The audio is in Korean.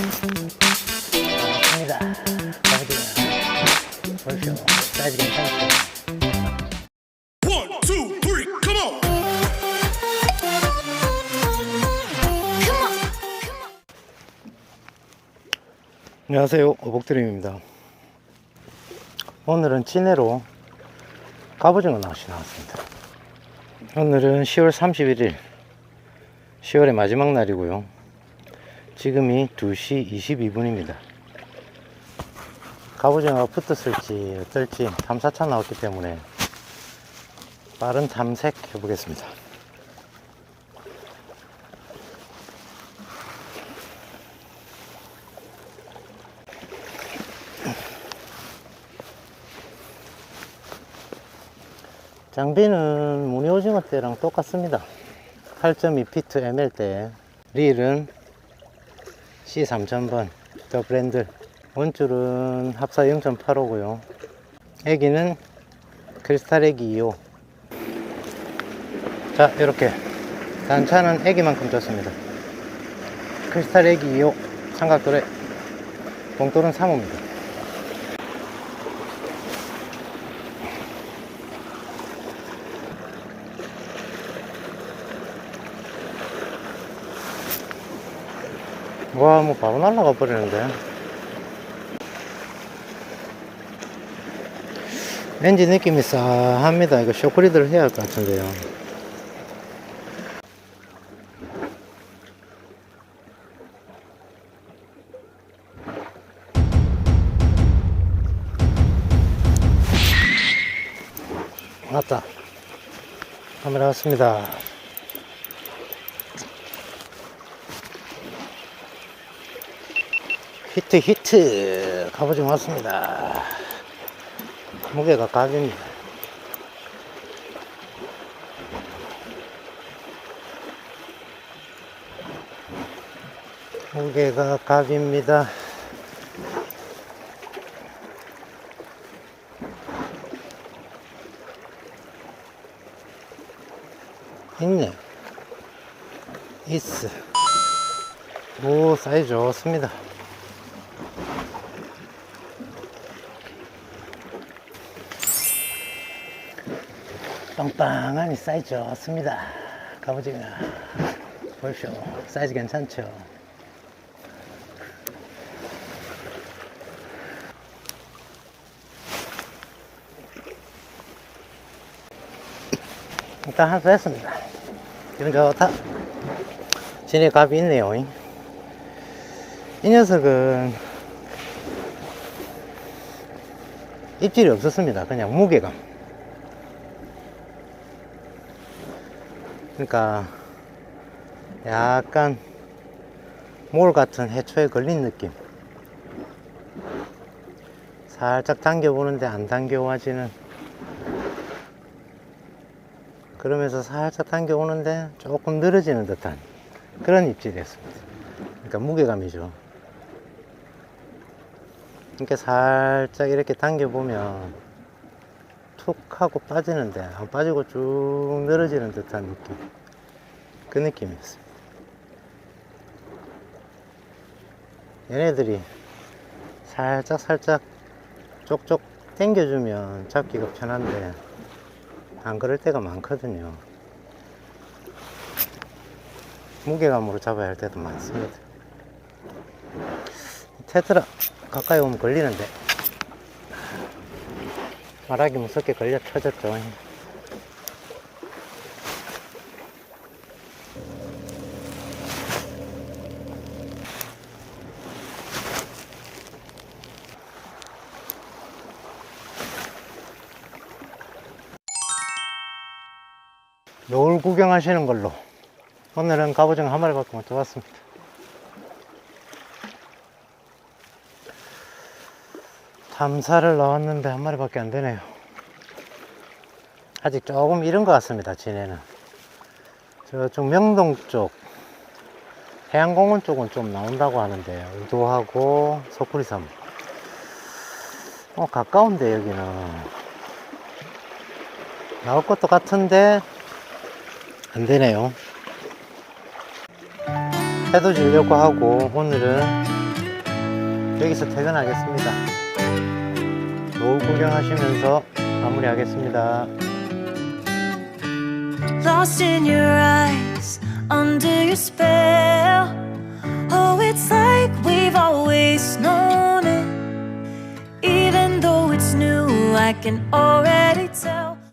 갑니다. 보십시오. 사이즈 on! 안녕하세요. 오복드림입니다. 오늘은 진해로 갑오징어 낚시 나왔습니다. 오늘은 10월 31일, 10월의 마지막 날이고요. 지금이 2시 22분입니다. 갑오징어가 붙었을지 어떨지 탐사차 나왔기 때문에 빠른 탐색 해보겠습니다. 장비는 무늬오징어 때랑 똑같습니다. 8.2피트 ML 대 릴은 C3000번. 더 브랜드 원줄은 합사 0.85고요. 애기는 크리스탈 애기 2호 자 이렇게. 단차는 애기만큼 줬습니다. 크리스탈 애기 2호 삼각도래. 봉돌은 3호입니다 와, 뭐 바로 날아가 버리는데. 렌즈 느낌이 싸합니다. 이거 쇼크리드를 해야 할 것 같은데요. 왔다. 카메라 왔습니다. 히트 히트. 갑오징어 왔습니다. 무게가 갑입니다. 무게가 갑입니다. 있네. 있어. 오 사이즈 좋습니다 빵빵하니 사이즈 좋습니다. 갑오징어. 보십시오. 사이즈 괜찮죠? 일단 한수 했습니다. 기분 좋다. 진해 갑이 있네요. 이 녀석은 입질이 없었습니다. 그냥 무게감. 그러니까 약간 몰 같은 해초에 걸린 느낌 살짝 당겨보는데 안 당겨와지는 그러면서 살짝 당겨오는데 조금 늘어지는 듯한 그런 입질이었습니다 그러니까 무게감이죠 이렇게 살짝 이렇게 당겨보면 툭 하고 빠지는데 안 빠지고 쭉 늘어지는 듯한 느낌. 그 느낌이었습니다. 얘네들이 살짝 살짝 쪽쪽 당겨주면 잡기가 편한데 안 그럴 때가 많거든요. 무게감으로 잡아야 할 때도 많습니다. 테트라 가까이 오면 걸리는데 말하기 무섭게 걸려 터졌죠. 노을 구경하시는 걸로 오늘은 갑오징어 한 마리 밖에 못 잡았습니다. 탐사를 나왔는데 한 마리밖에 안 되네요. 아직 조금 이른 것 같습니다, 진해는. 저쪽 명동 쪽, 해양공원 쪽은 좀 나온다고 하는데, 의도하고 소쿠리섬. 어, 가까운데, 여기는. 나올 것도 같은데, 안 되네요. 해도 지려고 하고, 오늘은 여기서 퇴근하겠습니다. 노을 구경하시면서 마무리하겠습니다. lost in your eyes, under your spell. Oh, it's like we've always known it. Even though it's new, I can already tell.